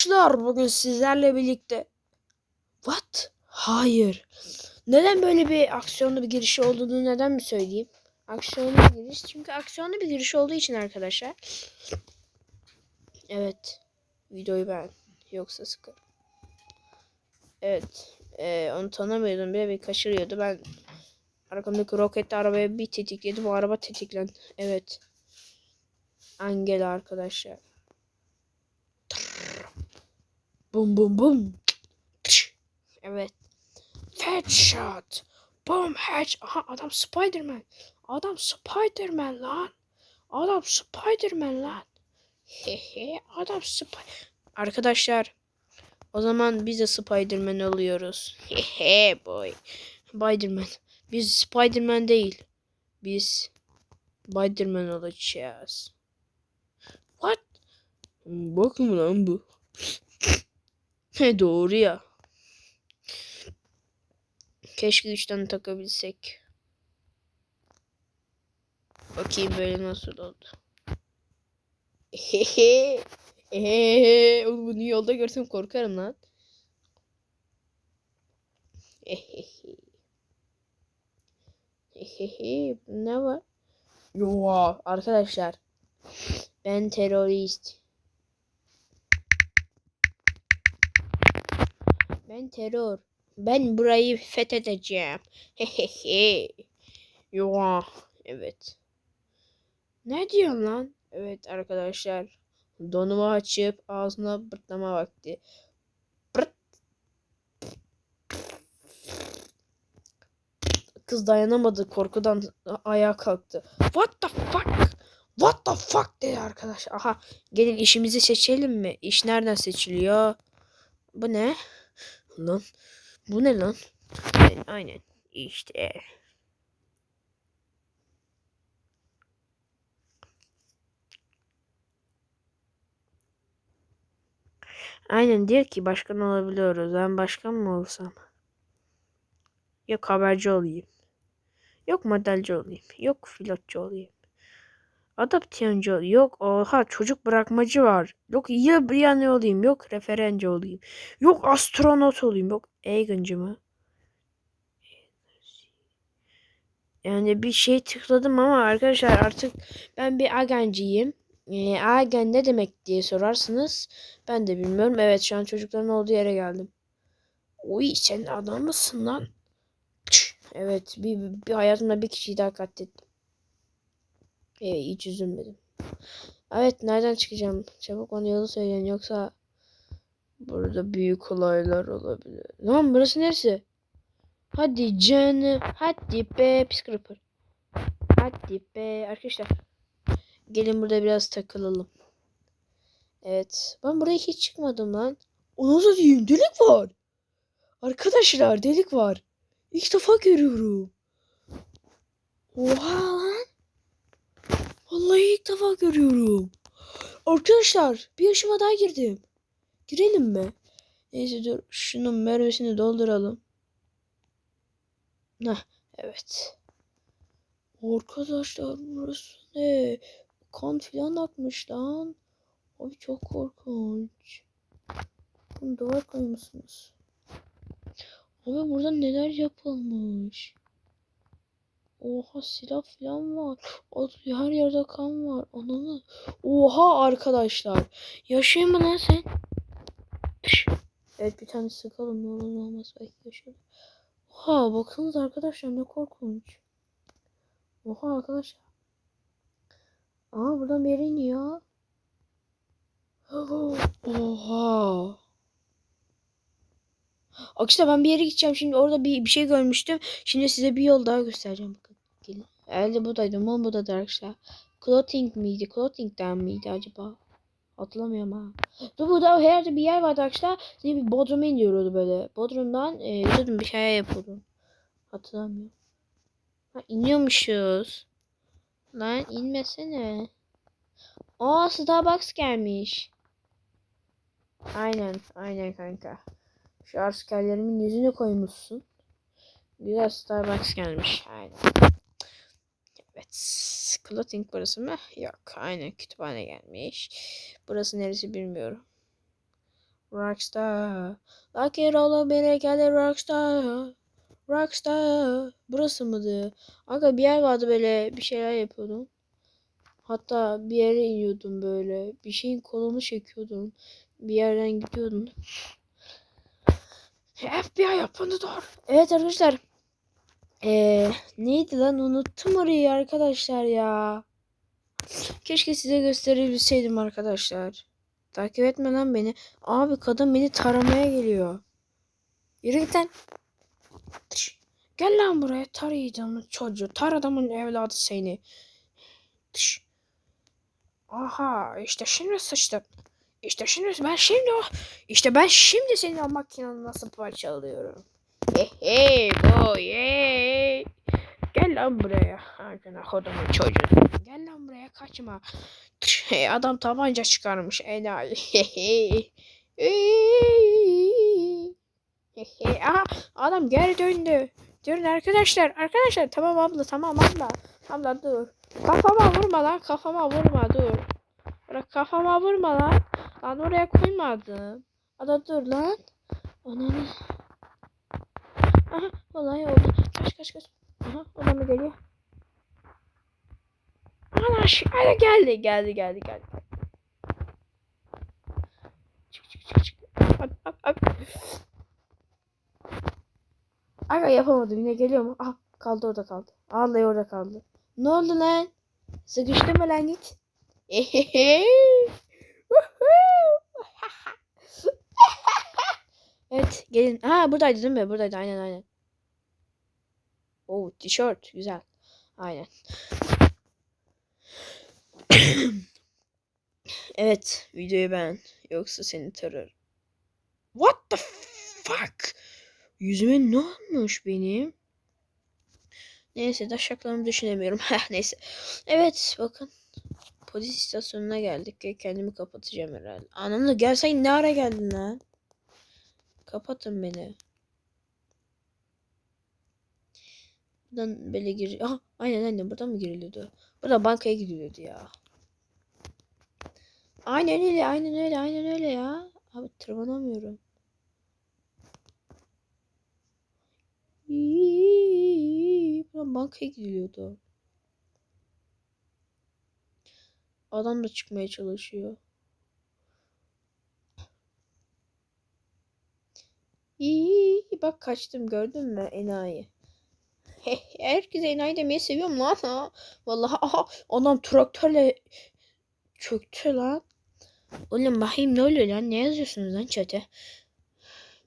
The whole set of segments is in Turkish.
Arkadaşlar bugün sizlerle birlikte What? Hayır. Neden böyle bir aksiyonlu bir giriş olduğunu neden mi söyleyeyim? Aksiyonlu bir giriş. Çünkü aksiyonlu bir giriş olduğu için arkadaşlar. Evet. Videoyu ben. Yoksa sıkı. Evet. Ee, onu tanımıyordum. Bile bir kaçırıyordu. Ben arkamdaki roketli arabaya bir tetikledim. O araba tetiklendi. Evet. Angela arkadaşlar. Bum bum bum. Evet. Headshot. Boom headshot. Aha adam Spiderman. Adam Spiderman lan. Adam Spiderman lan. Hehe adam Spider. Arkadaşlar. O zaman biz de Spiderman oluyoruz. Hehe boy. Spiderman. Biz Spiderman değil. Biz Spiderman olacağız. What? Bakın lan bu. He doğru ya. Keşke üç tane takabilsek. Bakayım böyle nasıl oldu. Hehe. Ehehe. Oğlum bunu yolda görsem korkarım lan. Hehehe. Hehehe. Ne var? Yo arkadaşlar. Ben terörist. Ben terör. Ben burayı fethedeceğim. Hehehe. Yo. Evet. Ne diyorsun lan? Evet arkadaşlar. Donumu açıp ağzına bırtlama vakti. Bırt. Kız dayanamadı korkudan ayağa kalktı. What the fuck? What the fuck dedi arkadaş. Aha gelin işimizi seçelim mi? İş nereden seçiliyor? Bu ne? Lan bu ne lan? Aynen, aynen. işte. Aynen diyor ki başkan olabiliyoruz. Ben başkan mı olsam? Yok haberci olayım. Yok modelci olayım. Yok pilotçu olayım. Adaptiyoncu. Yok oha çocuk bırakmacı var. Yok ya bir olayım. Yok referenci olayım. Yok astronot olayım. Yok Egan'cı mı? Yani bir şey tıkladım ama arkadaşlar artık ben bir agenciyim. E, agen ne demek diye sorarsınız. Ben de bilmiyorum. Evet şu an çocukların olduğu yere geldim. Uy sen adam mısın lan? Evet bir, bir hayatımda bir kişiyi daha katlettim. E, hiç üzülmedim. Evet nereden çıkacağım? Çabuk bana yolu söyleyin yoksa burada büyük olaylar olabilir. Lan burası neresi? Hadi canım. Hadi be pis creeper. Hadi be arkadaşlar. Gelin burada biraz takılalım. Evet. Ben buraya hiç çıkmadım lan. O nasıl diyeyim? Delik var. Arkadaşlar delik var. İlk defa görüyorum. Oha. Vallahi ilk defa görüyorum. Arkadaşlar bir yaşıma daha girdim. Girelim mi? Neyse dur şunun mermisini dolduralım. Heh, evet. Arkadaşlar burası ne? Kan filan akmış lan. Ay çok korkunç. Bunu duvar koymuşsunuz. Abi burada neler yapılmış. Oha silah falan var. Her yerde kan var. Ananı. Oha arkadaşlar. Yaşayayım mı lan sen? Evet bir tane sıkalım. Ne olur olmaz belki yaşarım. Oha bakınız arkadaşlar ne korkunç. Oha arkadaşlar. Aa buradan yere iniyor. Oha. Arkadaşlar ben bir yere gideceğim. Şimdi orada bir, bir şey görmüştüm. Şimdi size bir yol daha göstereceğim. Bakın. Gelin. Herhalde buradaydı. Umarım buradadır arkadaşlar. Clothing miydi? Clothing'den miydi acaba? Hatırlamıyorum ha. Dur burada her yerde bir yer vardı arkadaşlar. Yine bir Bodrum'a iniyordu böyle. Bodrum'dan e, dedim bir şey yapıyordum. Hatırlamıyorum. Ha iniyormuşuz. Lan inmesene. Aa Starbucks gelmiş. Aynen aynen kanka. Şu askerlerimin yüzüne koymuşsun. Güzel Starbucks gelmiş. Aynen. Evet. Clothing burası mı? Yok. Aynen kütüphane gelmiş. Burası neresi bilmiyorum. Rockstar. Lucky Roll'a biri geldi Rockstar. Rockstar. Burası mıydı? Aga bir yer vardı böyle bir şeyler yapıyordum. Hatta bir yere iniyordum böyle. Bir şeyin kolunu çekiyordum. Bir yerden gidiyordum. FBI yapındı doğru. Evet arkadaşlar. Ee, neydi lan unuttum orayı arkadaşlar ya. Keşke size gösterebilseydim arkadaşlar. Takip etme lan beni. Abi kadın beni taramaya geliyor. Yürü git lan. Gel lan buraya tarayacağım çocuğu. Tar adamın evladı seni. Aha işte şimdi sıçtım. İşte şimdi ben şimdi o işte ben şimdi senin o makinanı nasıl parçalıyorum. Hey hey boy hey. Gel lan buraya. Arkana kodumun çocuğu. Gel lan buraya kaçma. Adam tabanca çıkarmış enayi. Hey. Hey, Aha adam geri döndü. Durun arkadaşlar. Arkadaşlar tamam abla tamam abla. Abla dur. Kafama vurma lan kafama vurma dur. Bırak kafama vurma lan. Lan oraya koymadım. Ada dur lan. Ananı. Aha olay oldu. Kaç kaç kaç. Aha adam mı geliyor? Ana ana geldi geldi geldi geldi. Çık çık çık çık. Abi abi abi. Aga yapamadım yine geliyor mu? Ah kaldı orada kaldı. Vallahi orada kaldı. Ne oldu lan? Sıkıştı mı lan git? Ehehe. Evet gelin. Ha buradaydı değil mi? Buradaydı aynen aynen. Oo tişört güzel. Aynen. evet videoyu ben. Yoksa seni tararım. What the fuck? Yüzüme ne olmuş benim? Neyse taşaklarımı düşünemiyorum. Neyse. Evet bakın. Polis istasyonuna geldik. Kendimi kapatacağım herhalde. Anamla gel sen ne ara geldin lan? Kapatın beni. Buradan böyle gir. Aha aynen aynen buradan mı giriliyordu? Burada bankaya gidiliyordu ya. Aynen öyle aynen öyle aynen öyle ya. Abi tırmanamıyorum. Buradan bankaya gidiliyordu. Adam da çıkmaya çalışıyor. İyi, bak kaçtım gördün mü enayi. Herkes enayi demeyi seviyorum lan ha. Vallahi aha adam traktörle çöktü lan. Oğlum bakayım ne oluyor lan? Ne yazıyorsunuz lan çete?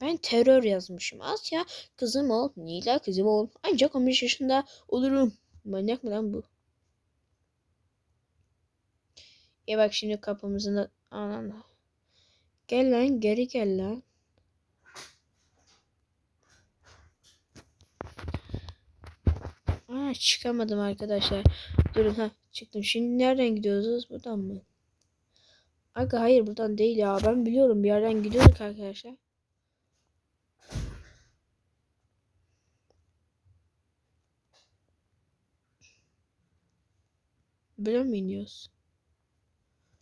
Ben terör yazmışım. Asya kızım ol. Nila kızım ol. Ancak 15 yaşında olurum. Manyak mı lan bu? Ya bak şimdi kapımızın da... Gel lan geri gel lan. Aa, çıkamadım arkadaşlar. Durun ha çıktım. Şimdi nereden gidiyoruz? Buradan mı? Aga hayır buradan değil ya. Ben biliyorum bir yerden gidiyorduk arkadaşlar. Böyle mi iniyoruz?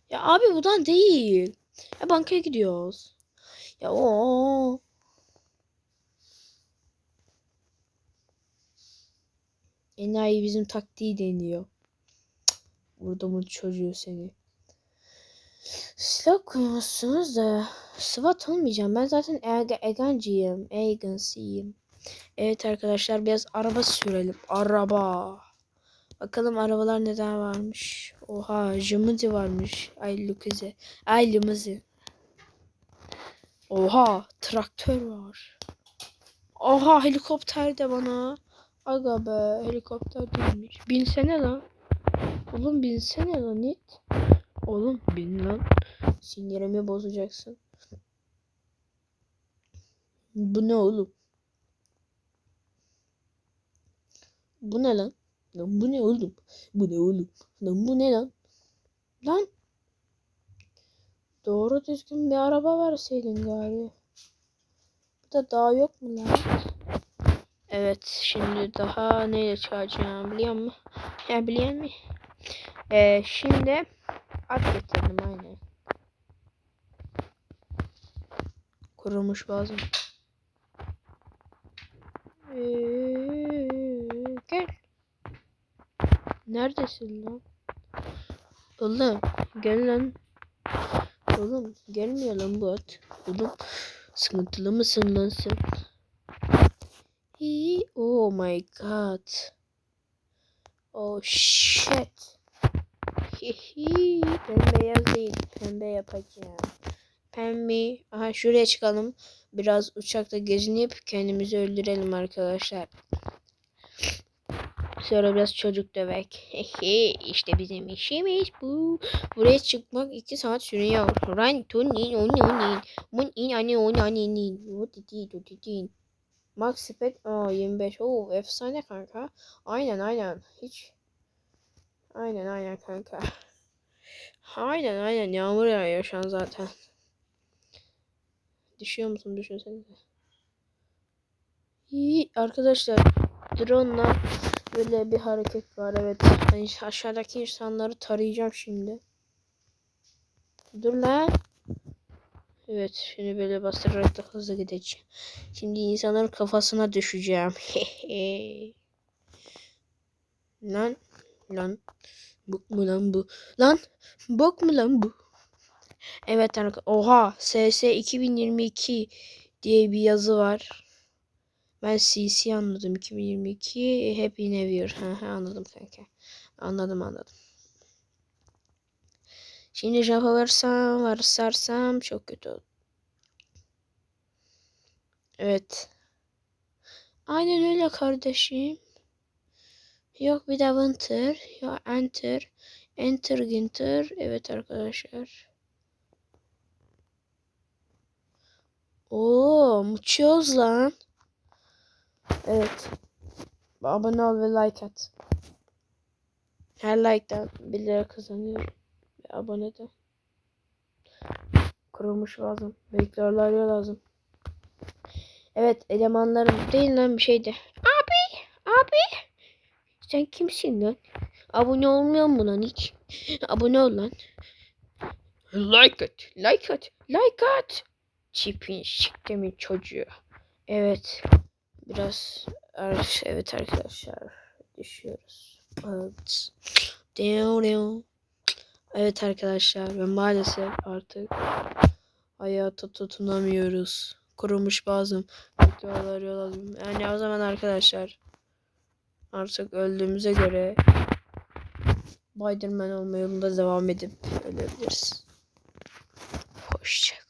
Ya abi buradan değil. Ya bankaya gidiyoruz. Ya o. Enayi bizim taktiği deniyor. Mı çocuğu seni? Silah koymuşsunuz da SWAT olmayacağım. Ben zaten Ege Egancıyım. Agency'yim. Evet arkadaşlar biraz araba sürelim. Araba. Bakalım arabalar neden varmış. Oha Jimmy varmış. Ay Lukize. Ay limuzin. Oha traktör var. Oha helikopter de bana. Aga be helikopter değilmiş. Binsene lan. Oğlum binsene lan it. Oğlum bin lan. Sinirimi bozacaksın. Bu ne oğlum? Bu ne lan? Lan bu ne oğlum? Bu ne oğlum? Lan bu ne lan? Lan. Doğru düzgün bir araba verseydin gari. Burada daha yok mu lan? Evet şimdi daha neyle çıkaracağım biliyor musun? Ya biliyor musun? Ee, şimdi at getirdim aynen. Kurumuş bazen. Ee, gel. Neredesin lan? Oğlum gel lan. Oğlum gelmiyor lan bu at. Oğlum sıkıntılı mısın lan sen? Oh my god. Oh shit. Hihi. Ben beyaz değil. Pembe yapacağım. Pembe. Aha şuraya çıkalım. Biraz uçakta gezinip kendimizi öldürelim arkadaşlar. Sonra biraz çocuk dövek. İşte bizim işimiz bu. Buraya çıkmak 2 saat sürüyor. Run to nin on on Mun in ani on ani nin. O titi to titin. Max speed aa 25. Oo efsane kanka. Aynen aynen. Hiç. Aynen aynen kanka. Aynen aynen yağmur yağıyor şu an zaten. Düşüyor musun düşünsenize. İyi arkadaşlar drone'la böyle bir hareket var evet. Ben aşağıdaki insanları tarayacağım şimdi. Dur lan. Evet şimdi böyle bastırarak da hızlı gideceğim. Şimdi insanların kafasına düşeceğim. lan lan bok mu lan bu? Lan bok mu lan bu? Evet arkadaşlar. Oha SS 2022 diye bir yazı var. Ben CC anladım 2022 Happy New Year. Hı hı, anladım kanka. Anladım anladım. Şimdi Java varsam varsarsam çok kötü olur. Evet. Aynen öyle kardeşim. Yok bir de winter. Yok enter. Enter ginter. Evet arkadaşlar. Oo, muçuyoruz lan. Evet. Abone ol ve like at. Her like'dan 1 lira kazanıyorum. Abone de. Kurulmuş lazım. Beklerler lazım. Evet elemanlarım değil lan bir şeydi. Abi! Abi! Sen kimsin lan? Abone olmuyor mu lan hiç? Abone ol lan. Like at. Like at. Like at. Çipin şiktemin çocuğu. Evet. Biraz evet arkadaşlar düşüyoruz. Evet. Evet arkadaşlar ve maalesef artık hayata tutunamıyoruz. Kurumuş bazım videolar yol. Yani o zaman arkadaşlar artık öldüğümüze göre Spiderman olma yolunda devam edip ölebiliriz. Hoşçakalın.